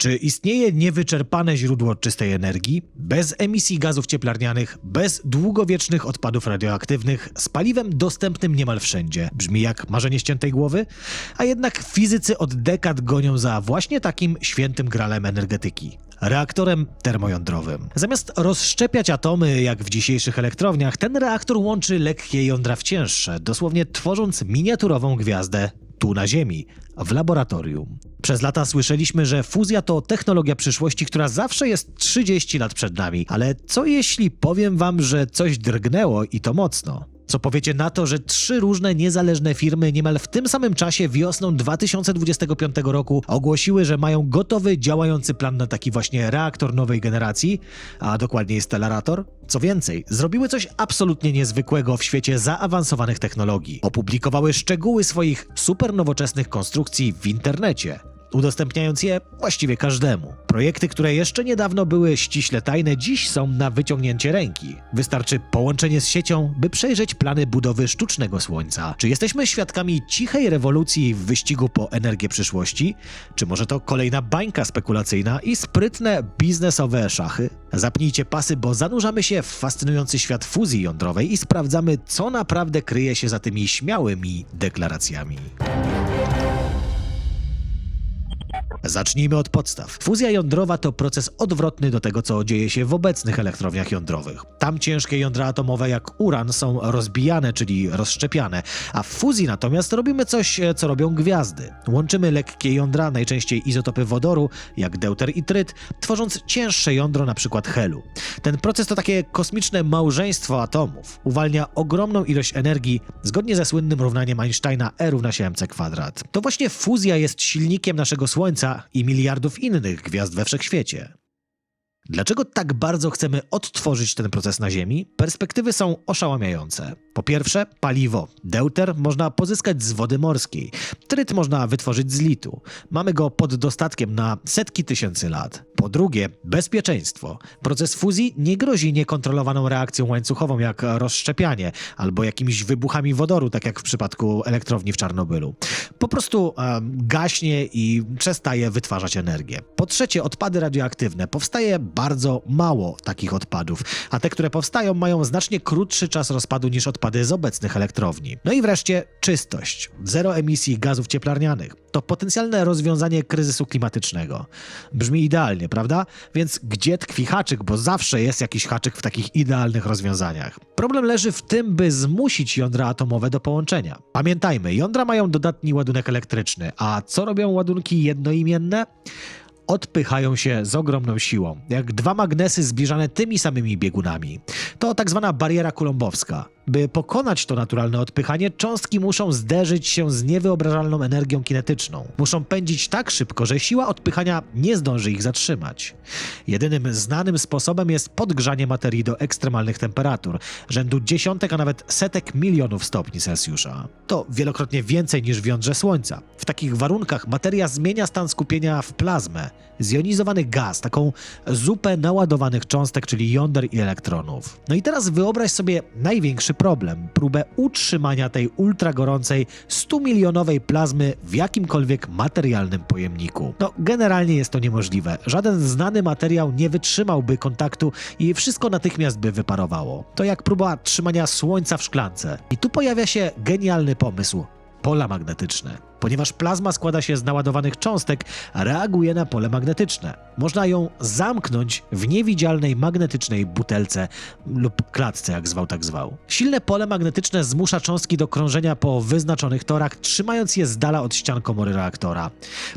Czy istnieje niewyczerpane źródło czystej energii, bez emisji gazów cieplarnianych, bez długowiecznych odpadów radioaktywnych, z paliwem dostępnym niemal wszędzie? Brzmi jak marzenie ściętej głowy? A jednak fizycy od dekad gonią za właśnie takim świętym gralem energetyki reaktorem termojądrowym. Zamiast rozszczepiać atomy jak w dzisiejszych elektrowniach, ten reaktor łączy lekkie jądra w cięższe, dosłownie tworząc miniaturową gwiazdę tu na Ziemi, w laboratorium. Przez lata słyszeliśmy, że fuzja to technologia przyszłości, która zawsze jest 30 lat przed nami, ale co jeśli powiem wam, że coś drgnęło i to mocno? Co powiecie na to, że trzy różne niezależne firmy niemal w tym samym czasie wiosną 2025 roku ogłosiły, że mają gotowy, działający plan na taki właśnie reaktor nowej generacji, a dokładniej stelerator? Co więcej, zrobiły coś absolutnie niezwykłego w świecie zaawansowanych technologii. Opublikowały szczegóły swoich supernowoczesnych konstrukcji w internecie udostępniając je właściwie każdemu. Projekty, które jeszcze niedawno były ściśle tajne, dziś są na wyciągnięcie ręki. Wystarczy połączenie z siecią, by przejrzeć plany budowy sztucznego słońca. Czy jesteśmy świadkami cichej rewolucji w wyścigu po energię przyszłości? Czy może to kolejna bańka spekulacyjna i sprytne biznesowe szachy? Zapnijcie pasy, bo zanurzamy się w fascynujący świat fuzji jądrowej i sprawdzamy, co naprawdę kryje się za tymi śmiałymi deklaracjami. Zacznijmy od podstaw. Fuzja jądrowa to proces odwrotny do tego, co dzieje się w obecnych elektrowniach jądrowych. Tam ciężkie jądra atomowe jak uran są rozbijane, czyli rozszczepiane, a w fuzji natomiast robimy coś, co robią gwiazdy. Łączymy lekkie jądra, najczęściej izotopy wodoru, jak deuter i tryt, tworząc cięższe jądro, przykład helu. Ten proces to takie kosmiczne małżeństwo atomów. Uwalnia ogromną ilość energii, zgodnie ze słynnym równaniem Einsteina E równa się mc kwadrat. To właśnie fuzja jest silnikiem naszego Słońca i miliardów innych gwiazd we wszechświecie. Dlaczego tak bardzo chcemy odtworzyć ten proces na Ziemi? Perspektywy są oszałamiające. Po pierwsze, paliwo. Deuter można pozyskać z wody morskiej. Tryt można wytworzyć z litu. Mamy go pod dostatkiem na setki tysięcy lat. Po drugie, bezpieczeństwo. Proces fuzji nie grozi niekontrolowaną reakcją łańcuchową jak rozszczepianie albo jakimiś wybuchami wodoru, tak jak w przypadku elektrowni w Czarnobylu. Po prostu e, gaśnie i przestaje wytwarzać energię. Po trzecie, odpady radioaktywne. Powstaje bardzo mało takich odpadów, a te, które powstają, mają znacznie krótszy czas rozpadu niż odpady z obecnych elektrowni. No i wreszcie czystość. Zero emisji gazów cieplarnianych. To potencjalne rozwiązanie kryzysu klimatycznego. Brzmi idealnie, prawda? Więc gdzie tkwi haczyk, bo zawsze jest jakiś haczyk w takich idealnych rozwiązaniach. Problem leży w tym, by zmusić jądra atomowe do połączenia. Pamiętajmy, jądra mają dodatni ładunek elektryczny, a co robią ładunki jednoimienne? odpychają się z ogromną siłą, jak dwa magnesy zbliżane tymi samymi biegunami. To tak zwana bariera kulombowska. By pokonać to naturalne odpychanie, cząstki muszą zderzyć się z niewyobrażalną energią kinetyczną. Muszą pędzić tak szybko, że siła odpychania nie zdąży ich zatrzymać. Jedynym znanym sposobem jest podgrzanie materii do ekstremalnych temperatur, rzędu dziesiątek, a nawet setek milionów stopni Celsjusza. To wielokrotnie więcej niż w jądrze Słońca. W takich warunkach materia zmienia stan skupienia w plazmę, zjonizowany gaz, taką zupę naładowanych cząstek, czyli jąder i elektronów. No i teraz wyobraź sobie największy problem, próbę utrzymania tej ultragorącej 100-milionowej plazmy w jakimkolwiek materialnym pojemniku. No, generalnie jest to niemożliwe. Żaden znany materiał nie wytrzymałby kontaktu i wszystko natychmiast by wyparowało. To jak próba trzymania słońca w szklance. I tu pojawia się genialny pomysł. Pola magnetyczne. Ponieważ plazma składa się z naładowanych cząstek, reaguje na pole magnetyczne. Można ją zamknąć w niewidzialnej magnetycznej butelce lub klatce, jak zwał, tak zwał. Silne pole magnetyczne zmusza cząstki do krążenia po wyznaczonych torach, trzymając je z dala od ścian komory reaktora.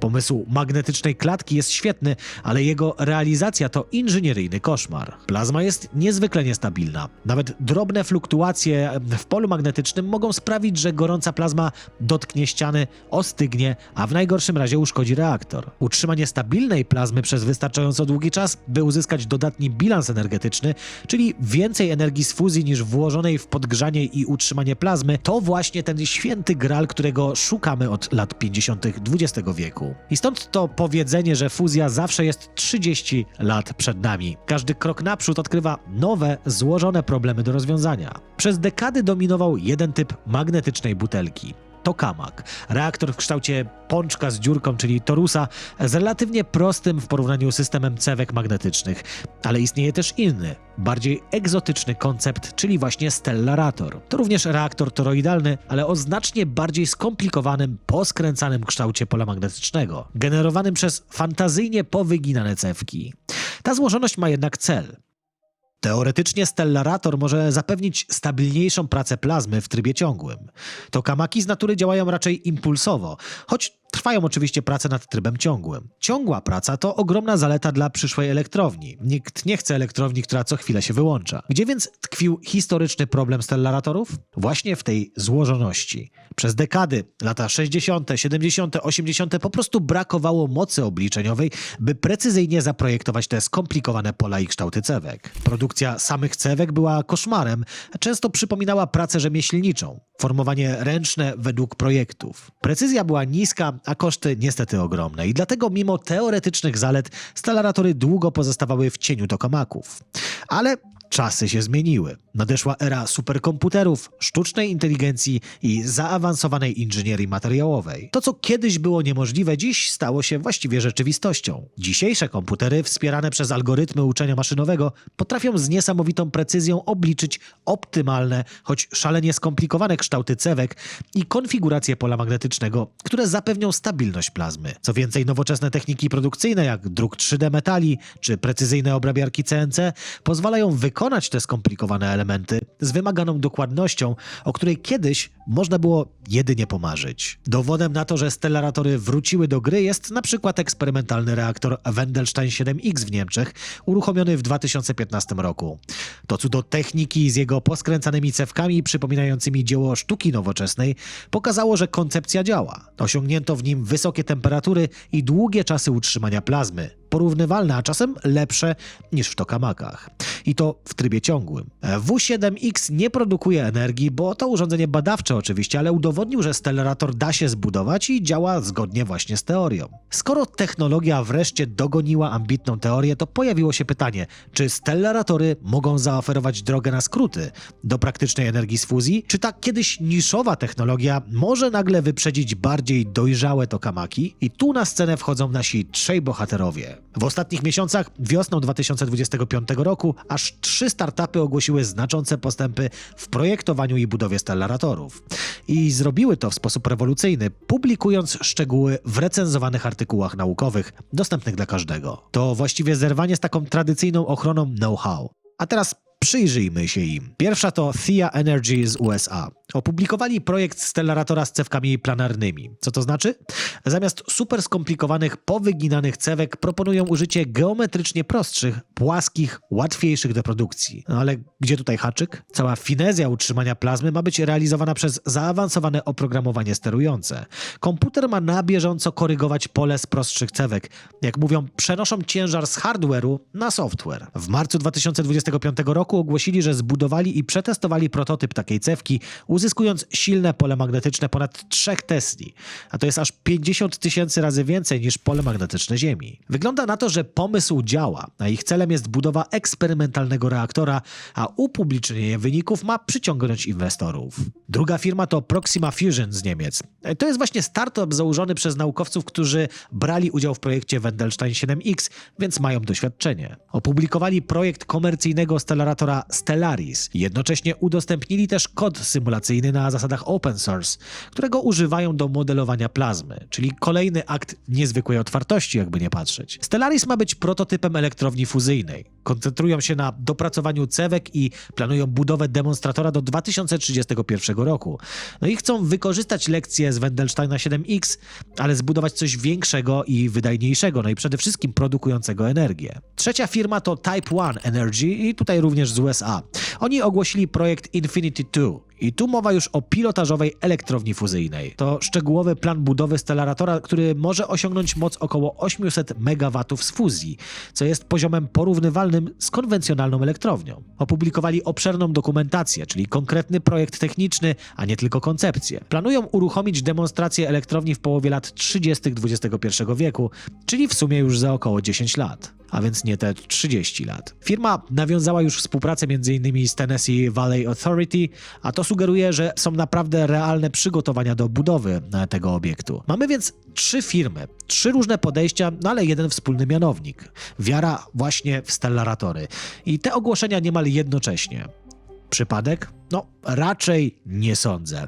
Pomysł magnetycznej klatki jest świetny, ale jego realizacja to inżynieryjny koszmar. Plazma jest niezwykle niestabilna. Nawet drobne fluktuacje w polu magnetycznym mogą sprawić, że gorąca plazma dotknie ściany, ostygnie, a w najgorszym razie uszkodzi reaktor. Utrzymanie stabilnej plazmy przez wystarczająco długi czas, by uzyskać dodatni bilans energetyczny, czyli więcej energii z fuzji niż włożonej w podgrzanie i utrzymanie plazmy, to właśnie ten święty gral, którego szukamy od lat 50. XX wieku. I stąd to powiedzenie, że fuzja zawsze jest 30 lat przed nami. Każdy krok naprzód odkrywa nowe, złożone problemy do rozwiązania. Przez dekady dominował jeden typ magnetycznej butelki tokamak. Reaktor w kształcie pączka z dziurką, czyli torusa, z relatywnie prostym w porównaniu systemem cewek magnetycznych. Ale istnieje też inny, bardziej egzotyczny koncept, czyli właśnie stellarator. To również reaktor toroidalny, ale o znacznie bardziej skomplikowanym, poskręcanym kształcie pola magnetycznego, generowanym przez fantazyjnie powyginane cewki. Ta złożoność ma jednak cel. Teoretycznie stellarator może zapewnić stabilniejszą pracę plazmy w trybie ciągłym. Tokamaki z natury działają raczej impulsowo, choć trwają oczywiście prace nad trybem ciągłym. Ciągła praca to ogromna zaleta dla przyszłej elektrowni. Nikt nie chce elektrowni, która co chwilę się wyłącza. Gdzie więc tkwił historyczny problem stellaratorów? Właśnie w tej złożoności. Przez dekady, lata 60., 70., 80. po prostu brakowało mocy obliczeniowej, by precyzyjnie zaprojektować te skomplikowane pola i kształty cewek. Produkcja samych cewek była koszmarem, często przypominała pracę rzemieślniczą, formowanie ręczne według projektów. Precyzja była niska, a koszty niestety ogromne i dlatego mimo teoretycznych zalet stalaratory długo pozostawały w cieniu tokamaków. Ale Czasy się zmieniły. Nadeszła era superkomputerów, sztucznej inteligencji i zaawansowanej inżynierii materiałowej. To, co kiedyś było niemożliwe, dziś stało się właściwie rzeczywistością. Dzisiejsze komputery, wspierane przez algorytmy uczenia maszynowego, potrafią z niesamowitą precyzją obliczyć optymalne, choć szalenie skomplikowane kształty cewek i konfigurację pola magnetycznego, które zapewnią stabilność plazmy. Co więcej, nowoczesne techniki produkcyjne, jak druk 3D metali czy precyzyjne obrabiarki CNC, pozwalają wykonać te skomplikowane elementy z wymaganą dokładnością, o której kiedyś można było jedynie pomarzyć. Dowodem na to, że stellaratory wróciły do gry jest na przykład eksperymentalny reaktor Wendelstein 7X w Niemczech, uruchomiony w 2015 roku. To cudo techniki z jego poskręcanymi cewkami przypominającymi dzieło sztuki nowoczesnej pokazało, że koncepcja działa. Osiągnięto w nim wysokie temperatury i długie czasy utrzymania plazmy, porównywalne, a czasem lepsze niż w tokamakach. I to w trybie ciągłym. W7X nie produkuje energii, bo to urządzenie badawcze oczywiście, ale udowodnił, że stellarator da się zbudować i działa zgodnie właśnie z teorią. Skoro technologia wreszcie dogoniła ambitną teorię, to pojawiło się pytanie, czy stellaratory mogą zaoferować drogę na skróty do praktycznej energii z fuzji, czy ta kiedyś niszowa technologia może nagle wyprzedzić bardziej dojrzałe tokamaki? I tu na scenę wchodzą nasi trzej bohaterowie. W ostatnich miesiącach, wiosną 2025 roku, aż trzy startupy ogłosiły znaczące postępy w projektowaniu i budowie stellaratorów. I zrobiły to w sposób rewolucyjny, publikując szczegóły w recenzowanych artykułach naukowych, dostępnych dla każdego. To właściwie zerwanie z taką tradycyjną ochroną know-how. A teraz Przyjrzyjmy się im. Pierwsza to Thea Energy z USA. Opublikowali projekt stellaratora z cewkami planarnymi. Co to znaczy? Zamiast super skomplikowanych, powyginanych cewek proponują użycie geometrycznie prostszych, płaskich, łatwiejszych do produkcji. No ale gdzie tutaj haczyk? Cała finezja utrzymania plazmy ma być realizowana przez zaawansowane oprogramowanie sterujące. Komputer ma na bieżąco korygować pole z prostszych cewek. Jak mówią, przenoszą ciężar z hardware'u na software. W marcu 2025 roku ogłosili, że zbudowali i przetestowali prototyp takiej cewki, uzyskując silne pole magnetyczne ponad 3 Tesli, a to jest aż 50 tysięcy razy więcej niż pole magnetyczne Ziemi. Wygląda na to, że pomysł działa, a ich celem jest budowa eksperymentalnego reaktora, a upublicznienie wyników ma przyciągnąć inwestorów. Druga firma to Proxima Fusion z Niemiec. To jest właśnie startup założony przez naukowców, którzy brali udział w projekcie Wendelstein 7X, więc mają doświadczenie. Opublikowali projekt komercyjnego stellaratora Stellaris. Jednocześnie udostępnili też kod symulacyjny na zasadach open source, którego używają do modelowania plazmy, czyli kolejny akt niezwykłej otwartości, jakby nie patrzeć. Stellaris ma być prototypem elektrowni fuzyjnej. Koncentrują się na dopracowaniu cewek i planują budowę demonstratora do 2031 roku. No i chcą wykorzystać lekcje z Wendelsteina 7X, ale zbudować coś większego i wydajniejszego, no i przede wszystkim produkującego energię. Trzecia firma to Type One Energy i tutaj również z USA. Oni ogłosili projekt Infinity 2. I tu mowa już o pilotażowej elektrowni fuzyjnej. To szczegółowy plan budowy stellaratora, który może osiągnąć moc około 800 MW z fuzji, co jest poziomem porównywalnym z konwencjonalną elektrownią. Opublikowali obszerną dokumentację, czyli konkretny projekt techniczny, a nie tylko koncepcję. Planują uruchomić demonstrację elektrowni w połowie lat 30. XXI wieku, czyli w sumie już za około 10 lat. A więc nie te 30 lat. Firma nawiązała już współpracę m.in. z Tennessee Valley Authority, a to sugeruje, że są naprawdę realne przygotowania do budowy e, tego obiektu. Mamy więc trzy firmy, trzy różne podejścia, no ale jeden wspólny mianownik. Wiara właśnie w stellaratory. I te ogłoszenia niemal jednocześnie. Przypadek? No, raczej nie sądzę.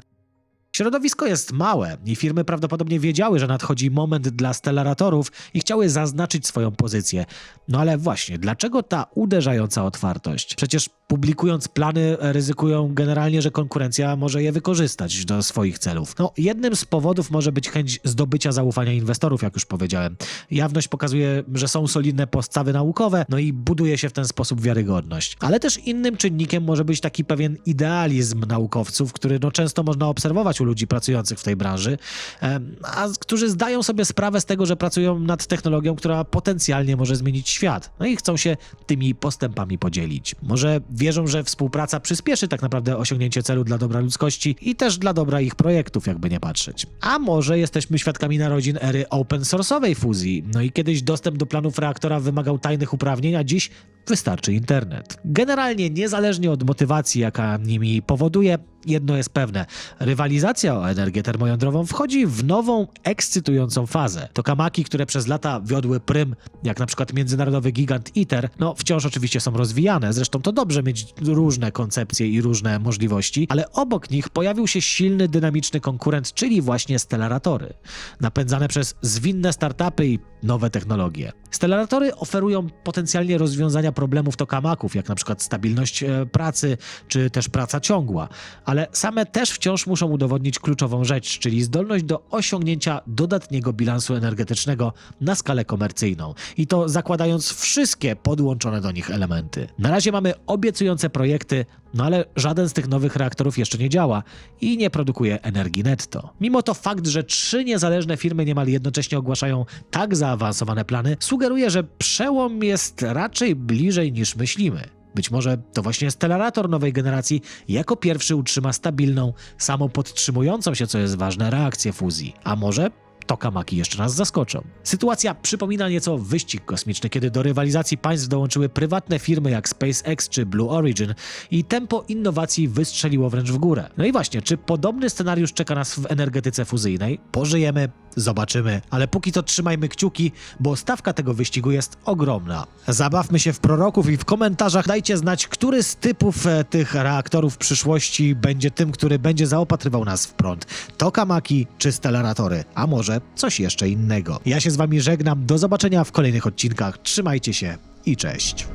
Środowisko jest małe i firmy prawdopodobnie wiedziały, że nadchodzi moment dla stellaratorów i chciały zaznaczyć swoją pozycję. No ale właśnie, dlaczego ta uderzająca otwartość? Przecież publikując plany ryzykują generalnie, że konkurencja może je wykorzystać do swoich celów. No, jednym z powodów może być chęć zdobycia zaufania inwestorów, jak już powiedziałem. Jawność pokazuje, że są solidne podstawy naukowe, no i buduje się w ten sposób wiarygodność. Ale też innym czynnikiem może być taki pewien idealizm naukowców, który no, często można obserwować u ludzi pracujących w tej branży, a którzy zdają sobie sprawę z tego, że pracują nad technologią, która potencjalnie może zmienić świat. No i chcą się tymi postępami podzielić. Może wierzą, że współpraca przyspieszy tak naprawdę osiągnięcie celu dla dobra ludzkości i też dla dobra ich projektów, jakby nie patrzeć. A może jesteśmy świadkami narodzin ery open source'owej fuzji, no i kiedyś dostęp do planów reaktora wymagał tajnych uprawnień, a dziś wystarczy internet. Generalnie, niezależnie od motywacji, jaka nimi powoduje, jedno jest pewne. Rywalizacja o energię termojądrową wchodzi w nową, ekscytującą fazę. Tokamaki, które przez lata wiodły prym, jak na przykład międzynarodowy gigant ITER, no wciąż oczywiście są rozwijane. Zresztą to dobrze mieć różne koncepcje i różne możliwości, ale obok nich pojawił się silny, dynamiczny konkurent, czyli właśnie stellaratory. Napędzane przez zwinne startupy i nowe technologie. Stellaratory oferują potencjalnie rozwiązania problemów tokamaków, jak na przykład stabilność e, pracy, czy też praca ciągła, ale same też wciąż muszą udowodnić kluczową rzecz, czyli zdolność do osiągnięcia dodatniego bilansu energetycznego na skalę komercyjną. I to zakładając wszystkie podłączone do nich elementy. Na razie mamy obiecujące projekty, no ale żaden z tych nowych reaktorów jeszcze nie działa i nie produkuje energii netto. Mimo to fakt, że trzy niezależne firmy niemal jednocześnie ogłaszają tak zaawansowane plany, sugeruje, że przełom jest raczej bliżej niż myślimy. Być może to właśnie Stellarator nowej generacji jako pierwszy utrzyma stabilną, samopodtrzymującą się, co jest ważne, reakcję fuzji. A może tokamaki jeszcze nas zaskoczą. Sytuacja przypomina nieco wyścig kosmiczny, kiedy do rywalizacji państw dołączyły prywatne firmy jak SpaceX czy Blue Origin i tempo innowacji wystrzeliło wręcz w górę. No i właśnie, czy podobny scenariusz czeka nas w energetyce fuzyjnej? Pożyjemy, zobaczymy, ale póki co trzymajmy kciuki, bo stawka tego wyścigu jest ogromna. Zabawmy się w proroków i w komentarzach dajcie znać, który z typów e, tych reaktorów przyszłości będzie tym, który będzie zaopatrywał nas w prąd. Tokamaki czy Stellaratory, a może coś jeszcze innego. Ja się z wami żegnam, do zobaczenia w kolejnych odcinkach, trzymajcie się i cześć.